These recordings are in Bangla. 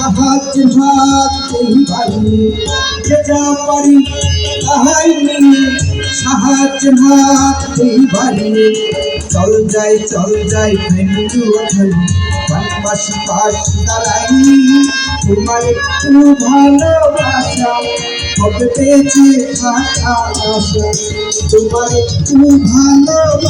সাহায্য হাত বাড়িয়ে যে যা পারি তাহাই নিয়ে সাহায্য হাত বাড়িয়ে চল যাই চল যাই বন্ধু অথই বানবাসী পাশ দাঁড়াই তোমার একটু ভালোবাসা হবে পেয়েছে তোমার একটু ভালোবাসা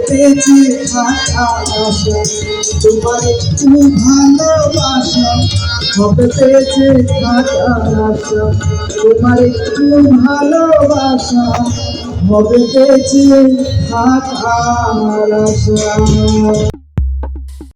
পেয়েছে আশা তোমার ভালোবাসা। হবে পেয়েছি আশা তোমার একটু ভালোবাসা। হবে পেয়েছে থাকা আশা